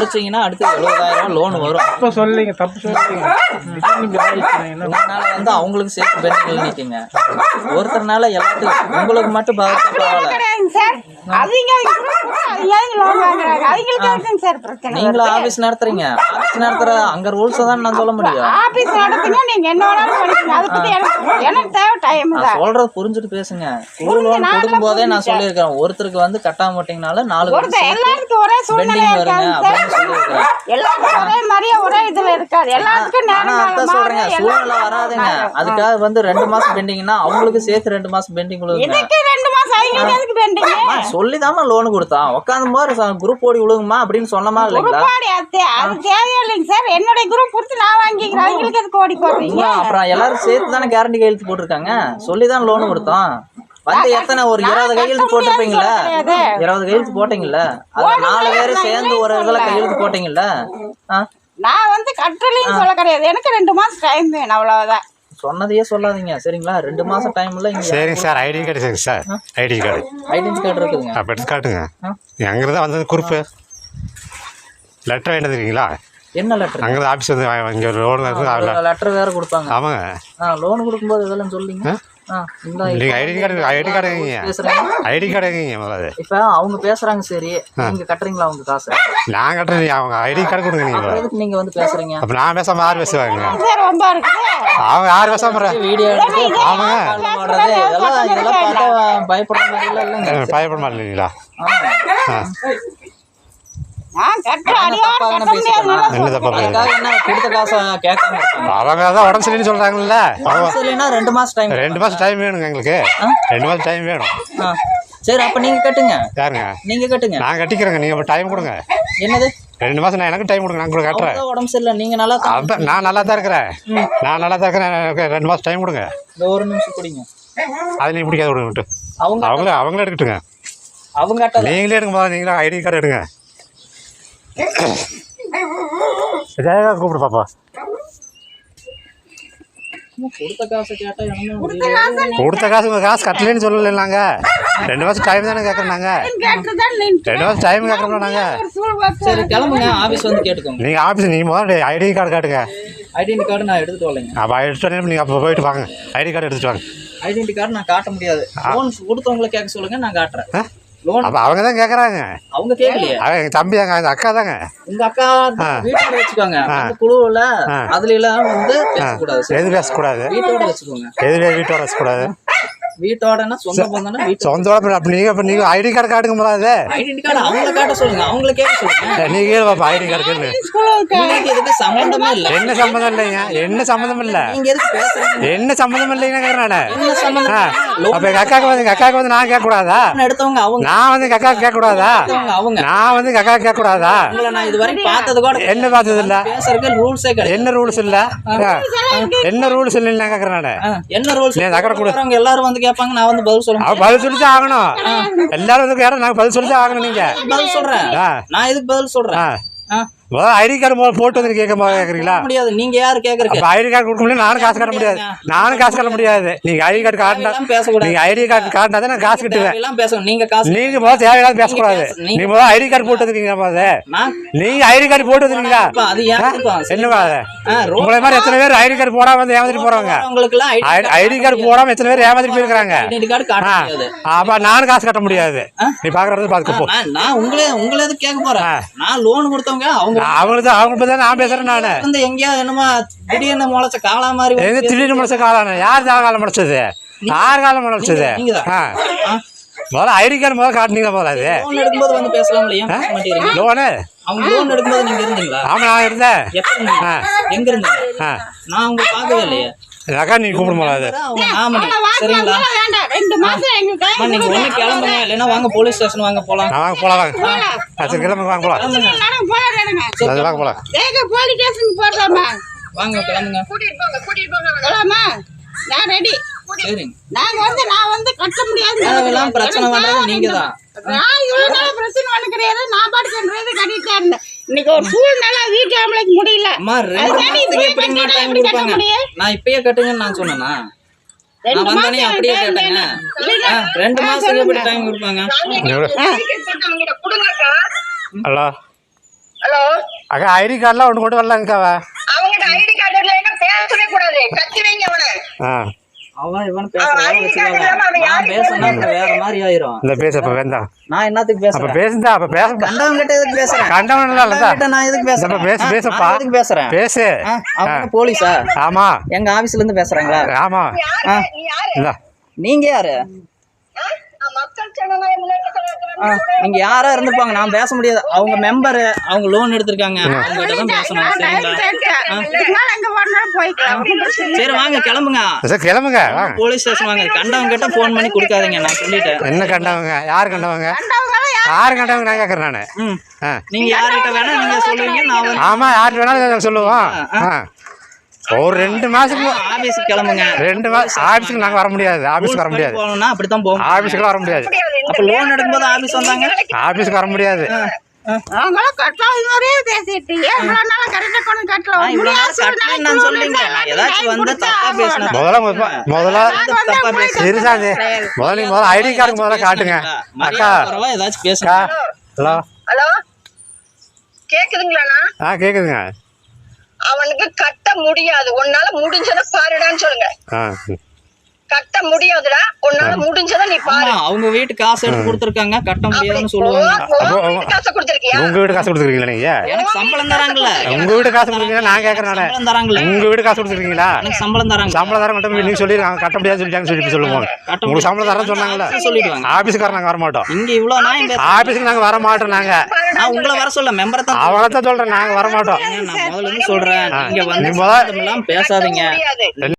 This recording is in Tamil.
முடிச்சீங்கன்னா அடுத்து எழுபதாயிரம் லோன் வரும். தப்பு சொல்லிங்க தப்பு சொல்லிங்க. உங்களால வந்து அவங்களுக்கு சேர்த்து பெண்டிங்கில் நிற்குங்க ஒருத்தர்னால எல்லாத்துக்கும் உங்களுக்கு மட்டும் பாதிச்சா பரவாயில்ல. நீங்களும் ஆபீஸ் நடத்துறீங்க? ஆபீஸ் நடத்துற அங்க ரூல்ஸ் தான் நான் சொல்ல முடியும். ஆபீஸ் நடத்துங்க நீங்க என்ன அதை பத்தி எனக்கு எனக்கு தேவை டைம் நான் தான் சொல்றது புரிஞ்சுட்டு பேசுங்க. குழு லோன் கொடுக்கும் போதே நான் சொல்லியிருக்கேன். ஒருத்தருக்கு வந்து கட்டாம மாட்டீங்கனால நாலு பேர் ஒருத்தர் எல்லாருக்கும் ஒரே சூழ்நிலை பெண்டிங் வருங்க இருக்காது அப்படின்னு சொல்லியிருக்கிறேன். எல்லாருக்கும் ஒரே மாதிரியே ஒரே இதுல இருக்காது எல்லாத்துக்கும் ஆனா நேரம் அதான் காலம் சொல்றேங்க. மாறும். சூழ்நிலை எல்லாத்துக்கும் வராதுங்க. அதுக்காக வந்து ரெண்டு மாசம் பெண்டிங்னா அவங்களுக்கு சேர்த்து ரெண்டு மாசம் பெண்டிங் இதுக்கு சொல்லிதாம்மா லோன் கொடுத்தான். உட்காந்து போது குரூப் ஓடி விழுகுமா அப்படின்னு சொன்னமா இல்லைங்களா? அது அது சார். என்னுடைய குரூப் கொடுத்து நான் வாங்கிக்கிறேன். அவங்களுக்கு போடுறீங்க ஆமா, அப்புறம் எல்லாரும் சேர்த்து தானே கேரண்டி கையெழுத்து போட்டிருக்காங்க? சொல்லி தான் லோன் கொடுத்தோம் வந்து எத்தனை ஒரு இருபது கையெழுத்து போட்டிருப்பீங்களா. இருபது கையெழுத்து போட்டீங்கல்ல? அதுல நாலு பேர் சேர்ந்து ஒரு இதுல கையெழுத்து போட்டீங்கல்ல? நான் வந்து கட்டலைன்னு சொல்ல கிடையாது. எனக்கு ரெண்டு மாசம் டைம் வேணும் அவ்வளவுதான். சொன்னதையே சொல்லாதீங்க. சரிங்களா? ரெண்டு மாசம் டைம்ல இங்க. சரிங்க சார் ஐடி கார்டு சரிங்க sir. ID card identity card இருக்குதுங்க. அப்போ எடுத்து காட்டுங்க. தான் வந்தது குறிப்பு லெட்டர் வேண்டது இருக்கீங்களா என்ன லெட்டர் அங்கே தான் ஆஃபீஸ் வந்து இங்கே லோன் இருக்குது லெட்டர் வேற கொடுப்பாங்க. ஆமாங்க. ஆ லோன் கொடுக்கும்போது இதெல்லாம் சொல்லிங்க. ID card ID card ID card எங்கீங்க முதல்ல. இப்ப அவங்க பேசுறாங்க சரி. நீங்க கட்டுறீங்களா அவங்க காசை? நான் கட்டுறேன் அவங்க ஐடி கார்டு கொடுங்க நீங்க வந்து பேசுறீங்க. அப்போ நான் பேசாமல் யார் பேசுவாங்க? அவங்க யார் பேசாம வீடியோ இதெல்லாம் இதெல்லாம் பார்த்தா பயப்படுற மாதிரி இல்லைங்க. பயப்பட மாட்டீங்களா அவங்க தான் உடம்பு சரியில்லைன்னு சொல்கிறாங்கல்ல அவங்க சரினா ரெண்டு மாசம் டைம் ரெண்டு மாதம் டைம் வேணுங்க எங்களுக்கு. ரெண்டு மாதம் டைம் வேணும். சரி அப்ப நீங்க கட்டுங்க. யாருங்க? நீங்க கட்டுங்க. நான் கட்டிக்கிறேங்க. நீங்கள் டைம் கொடுங்க. என்னது? ரெண்டு மாதம் நான் எனக்கு டைம் கொடுங்க. நான் கூட கட்டுறேன். உடம்பு சரியில்லை. நீங்க நல்லா தான் நான் நல்லா தான் இருக்கிறேன். நான் நல்லா தான் இருக்கிறேன். ரெண்டு மாதம் டைம் கொடுங்க. ஒரு நிமிஷம் குடிங்க. அது நீ பிடிக்காத விடுங்க அவங்க அவங்களே அவங்களே எடுக்கட்டுங்க. அவங்க நீங்களே எடுங்க நீங்களே ஐடி கார்டு எடுங்க. ஜெயகா கூப்பிடு பாப்பா. கொடுத்த காசை உங்கள் காசு கட்டலைன்னு சொல்லலை நாங்கள் ரெண்டு மாதம் டைம் தானே கேட்குறோம் நாங்கள் ரெண்டு மாதம் டைம் கேட்குறோம்ல நாங்கள் சரி கிளம்புங்க. ஆபீஸ் வந்து கேட்டுக்கோங்க. நீங்கள் ஆஃபீஸ் நீங்கள் முதல்ல ஐடி கார்டு காட்டுங்க. ஐடென்டி கார்டு நான் எடுத்துட்டு வரலைங்க. அப்போ எடுத்துட்டு நீங்கள் அப்போ போயிட்டு வாங்க. ஐடி கார்டு எடுத்துட்டு வாங்க. ஐடென்டி கார்டு நான் காட்ட முடியாது. லோன் கொடுத்தவங்களை கேட்க சொல்லுங்க நான் காட்டுறேன். அப்போ அவங்க தான் கேட்குறாங்க அவங்க கேட்கலையே அவங்க எங்கள் தம்பி அக்கா தாங்க. உங்க அக்கா வீட்டோட வச்சுக்கோங்க. குழுவுல அதுல எல்லாம் வந்து பேசக்கூடாது? எது பேசக்கூடாது. வீட்டோட வச்சுக்கோங்க. எது வீட்டோட வச்சக்கூடாது வீட்டோடனா சொந்த பந்தம்னா வீட்டு சொந்த உடம்பு அப்போ நீங்கள் இப்போ நீங்கள் ஐடி கார்டு காட்டுங்க போதாது ஐடென்டி கார்டு அவங்கள காட்ட சொல்லுங்க. அவங்கள கேட்க சொல்லுங்க. நீங்கள் கேளு பாப்பா ஐடி கார்டு கேளு. உங்களுக்கு இதுக்கு சம்பந்தமே இல்ல. என்ன சம்மந்தம் இல்லைங்க? என்ன சம்மந்தம் இல்லை? நீங்க எதுக்கு பேசுறீங்க? என்ன சம்மந்தம் இல்லைங்க கேட்குறேன் நான். என்ன சம்பந்தம் அப்போ வந்து அக்காவுக்கு வந்து நான் எடுத்தவங்க அவங்க. நான் வந்து எங்கள் அக்காவுக்கு கேட்கக்கூடாதா? எடுத்தவங்க அவங்க. நான் வந்து எங்கள் அக்காவுக்கு கேட்கக்கூடாதா? உங்களை நான் இது வரைக்கும் பார்த்தது கூட என்ன பார்த்தது இல்லை? பேசுறதுக்கு ரூல்ஸே கிடையாது. என்ன ரூல்ஸ் இல்லை? என்ன ரூல்ஸ் இல்லைன்னு நான் ஆ, என்ன ரூல்ஸ் நீ அந்த அக்கறை கொடு. எல்லாரும் வந்து கேட்பாங்க நான் வந்து பதில் சொல்ல அவன் பதில் சொல்லிட்டு ஆகணும். எல்லாரும் வந்து யாரும் நாங்கள் பதில் சொல்லிட்டு ஆகணும் நீங்கள் பதில் சொல்றேன். நான் எதுக்கு பதில் சொல்றேன்? ஐடி கார்டு முதல்ல போட்டு வந்து கேட்க கேட்குறீங்களா முடியாது. நீங்க யாரு கேக்குறீங்க? அப்போ ஐடி கார்டு கொடுக்க முடியாது நானும் காசு கட்ட முடியாது. நானும் காசு கட்ட முடியாது. நீங்கள் ஐடி கார்டு காட்டினா பேசக்கூடாது. நீங்கள் ஐடி கார்டு காட்டினா தான் நான் காசு கட்டுவேன். எல்லாம் பேசணும். நீங்க காசு நீங்கள் முதல்ல தேவையில்லாத பேசக்கூடாது. பேச- நீங்க- முதல்ல ஐடி கார்டு போட்டு வந்துருக்கீங்க முதல்ல நான் நீங்கள் ஐடி கார்டு போட்டு வந்துருக்கீங்களா? என்னவா அது உங்களை மாதிரி எத்தனை பேர் ஐடி கார்டு போடாம வந்து ஏமாத்திட்டு போறாங்க? ஐடி கார்டு போடாம எத்தனை பேர் ஏமாத்திட்டு போயிருக்காங்க? அப்ப நானும் காசு கட்ட முடியாது. நீ பாக்குறது பாத்துக்க போ நான் உங்களே உங்களை கேட்க போறேன்? நான் லோன் கொடுத்தவங்க அவங்க அவங்களுக்கு தான் அவங்க தான் நான் பேசுறேன் நானு. வந்து எங்கேயாவது என்னமோ திடீர்னு முளைச்ச காளா மாதிரி எங்க திடீர்னு முடிச்ச காலம் யார் தான் காலம் முடிச்சது யார் காலம் ஆ, முதல்ல ஐடி கார்டு முதல்ல காட்டினீங்க முதல்ல அது? லோன் எடுக்கும்போது வந்து பேசலாம் இல்லையா? லோனு அவங்க லோன் எடுக்கும்போது நீங்க இருந்தீங்களா? ஆமா நான் இருந்தேன். எப்ப எங்க இருந்தீங்க? நான் உங்களை பார்க்கவே இல்லையே. அக்கா நீ கூப்பிட முடியாது அவங்க ஆமாண்ணே சரிங்களா? ஒண்ணு கிளம்புங்க இல்லைன்னா வாங்க போலீஸ் ஸ்டேஷன் வாங்க போலாம். நான் வாங்க போலாம் வாங்க. சரி கிளம்பு வாங்க போயிடுறேங்க அது வாங்க போலாம். ஏங்க போலீஸ் ஸ்டேஷனுக்கு போடுறாமா வாங்க கிளம்புங்க. நான் ரெடி சரிங்க நாங்க வந்து நான் வந்து கட்ட முடியாது. பிரச்சனை பண்றது நீங்க தான் நான் இவ்வளவு நாள் பிரச்சனை பண்ண கிடையாது நான் பாட்டுக்கு கட்டிட்டு இருந்தேன் இன்னைக்கு ஒரு சூழ்நிலை வீட்டு ஆம்பளைக்கு முடியல. அம்மா ரெண்டு மாசத்துக்கு எப்படிமா டைம் கொடுப்பாங்க? நான் இப்பயே கட்டுங்கன்னு நான் சொன்னேனா? நான் வந்தனே அப்படியே கேட்டேங்க. ரெண்டு மாசத்துக்கு எப்படி டைம் கொடுப்பாங்க? ஹலோ? ஹலோ? அக்கா ஐடி கார்டெலாம் ஒன்று கொண்டு வரலாங்கக்கா அவங்ககிட்ட ஐடி கார்டு இல்லைன்னா பேசவே கூடாது. கத்தி வைங்க அவனை. ஆ. அவன் இவன் பேசுறத நான் பேசினா அப்புறம் வேற மாதிரி ஆயிரும். இந்த பேச அப்போ வேண்டாம் நான் என்னத்துக்கு அப்போ பேசுறேன் பேசுந்தா அப்போ பேச கண்டவங்க கிட்ட எதுக்கு பேசுறேன்? கண்டவன் கண்டவன்கிட்ட நான் எதுக்கு பேசுறேன்? அப்ப பேசு, பேசுப்பா. எதுக்கு பேசுறேன்? பேசு. அவங்க போலீஸா? ஆமாம் எங்க ஆபீஸ்ல இருந்து பேசுறாங்களா? ஆமாம் யாரு? நீ யாரு? இந்தா. நீங்க யாரு ஆ? நான் மக்கள் ஜனநாயக முன்னேற்ற ஆ, கழகத்துல நீங்க யாரா இருந்திருப்பாங்க? நான் பேச முடியாது. அவங்க மெம்பர் அவங்க லோன் எடுத்திருக்காங்க. அவங்க கிட்ட தான் பேசணும். சரிங்களா. சரி வாங்க கிளம்புங்க. சார் கிளம்புங்க போலீஸ் ஸ்டேஷன் வாங்க. கண்டவங்க கிட்ட ஃபோன் பண்ணி கொடுக்காதீங்க. நான் சொல்லிட்டேன். என்ன கண்டவங்க? யார் கண்டவங்க? யாரு? யார் கண்டவங்க? நான் கேட்குறேன் நான். ம். ஆ. நீங்க யார்கிட்ட வேணா நீங்க சொல்லுவீங்க நான் ஆமாம் யார்கிட்ட வேணாலும் சொல்லுவோம். ஆ. ஒரு ரெண்டு மாதத்துக்கு ஆபீஸ்க்கு கிளம்புங்க. ரெண்டு மாதம் ஆஃபீஸுக்கு நாங்கள் வர முடியாது. ஆஃபீஸுக்கு வர முடியாது. போகணும்னா அப்படித்தான் போகும் ஆஃபீஸுக்கு வர முடியாது. அப்ப லோன் எடுக்கும்போது ஆபீஸ் வந்தாங்க? ஆஃபீஸுக்கு வர முடியாது. அவங்களும் கட்டலாம் இது மாதிரியே பேசிட்டு ஏன் இவ்வளவு நாளா கரெக்டா கொண்டு கட்டலாம் நான் இவ்வளவு நாள் கட்டலன்னு நான் சொல்லலைங்க. நான் ஏதாச்சும் வந்து தப்பா பேசினேன். முதல்ல முத- முதல்ல தப்பா முதல்ல முதல்ல ஐடி கார்டு முதல்ல காட்டுங்க. அக்கா. ஏதாச்சும் பேசுங்க. ஹலோ. ஹலோ. கேக்குதுங்களாண்ணா? ஆ கேட்குதுங்க அவனுக்கு கட்ட முடியாது. உன்னால முடிஞ்சதை பாருடான்னு சொல்லுங்க. கட்ட முடியாதுடா. உன்னால முடிஞ்சதை நீ பாரு. ஆமா அவங்க வீட்டு காசு எடுத்து கொடுத்துருக்காங்க. கட்ட முடியாதுன்னு சொல்லுவாங்க. அப்போ- வீட்டு காசை கொடுத்திருக்கியா? உங்க வீடு காசு கொடுத்துருக்கீங்களா நீங்க? எனக்கு சம்பளம் தராங்கல்ல. உங்க வீடு காசு கொடுத்துருக்கீங்களா? நான் கேட்கறேன் நானு சம்பளம் தராங்கல்ல. உங்க வீடு காசு கொடுத்துருக்கீங்களா? எனக்கு சம்பளம் தராங்க சம்பளம் தரம் மட்டும் நீங்க சொல்லிருக்காங்க கட்ட முடியாது சொல்லிட்டாங்க சொல்லி சொல்லுவோம் கட்ட உங்களுக்கு சம்பளம் தரேன்னு சொன்னாங்கல்ல. சொல்லிடுவாங்க ஆபீஸ்க்காரர் நாங்க வர மாட்டோம். இங்க இவ்வளவு நான் ஆபீஸ்க்கு நாங்க வர மாட்டோம் நாங்க. நான் உங்களை வர சொல்ல மெம்பரை தான் அவளை தான் சொல்றேன். நாங்க வர மாட்டோம். நான் முதல்ல இருந்து சொல்றேன். நீங்க வந்து பேசாதீங்க.